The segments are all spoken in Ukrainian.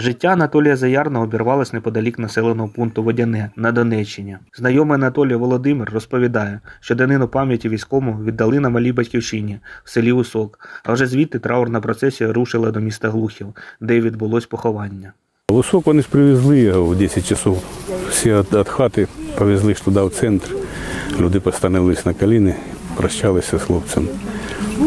Життя Анатолія Заярного обірвалось неподалік населеного пункту Водяне на Донеччині. Знайомий Анатолій Володимир розповідає, що данину пам'яті військовому віддали на малій батьківщині в селі Усок, а вже звідти траурна процесія рушила до міста Глухів, де відбулось поховання. Висок вони ж привезли в 10 часов. Всі від хати повезли ж туди в центр. Люди постановились на коліни, прощалися з хлопцем.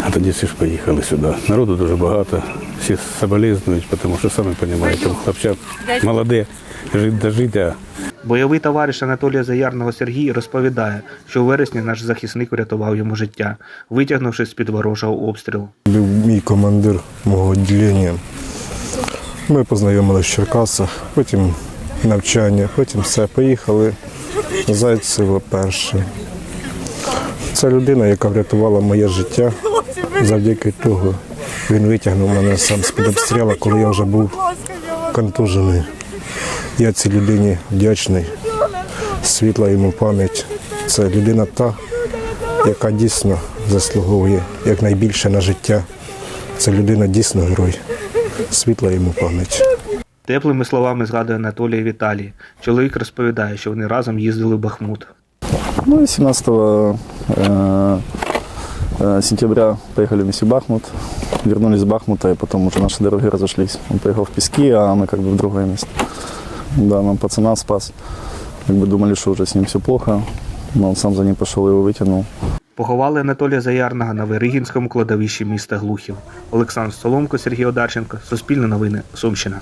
А тоді всі ж поїхали сюди. Народу дуже багато, всі соболезнують, тому що самі розумієте, хлопчак молоде, жить до життя. Бойовий товариш Анатолія Заярного Сергій розповідає, що у вересні наш захисник врятував йому життя, витягнувши з-під ворожого обстрілу. Був мій командир мого відділення. Ми познайомилися в Черкасах, потім навчання, потім все. Поїхали Зайцево перше. Це людина, яка врятувала моє життя. Завдяки того він витягнув мене сам з-під обстрілу, коли я вже був контужений. Я цій людині вдячний. Світла йому пам'ять. Це людина та, яка дійсно заслуговує якнайбільше на життя. Це людина дійсно герой. Світла йому пам'ять. Теплими словами згадує Анатолій Віталій. Чоловік розповідає, що вони разом їздили в Бахмут. Ну и 17 э, э, сентября поехали вместе в Бахмут, вернулись с Бахмута, и потом уже наши дороги разошлись. Он поехал в Пески, а мы как бы в другое место. Да, нам пацана спас. Как бы думали, что уже с ним все плохо, но он сам за ним пошел и его вытянул. Поховали Анатолія Заярного на Виригінському кладовищі міста Глухів. Олександр Соломко, Сергій Одарченко, Суспільне новини, Сумщина.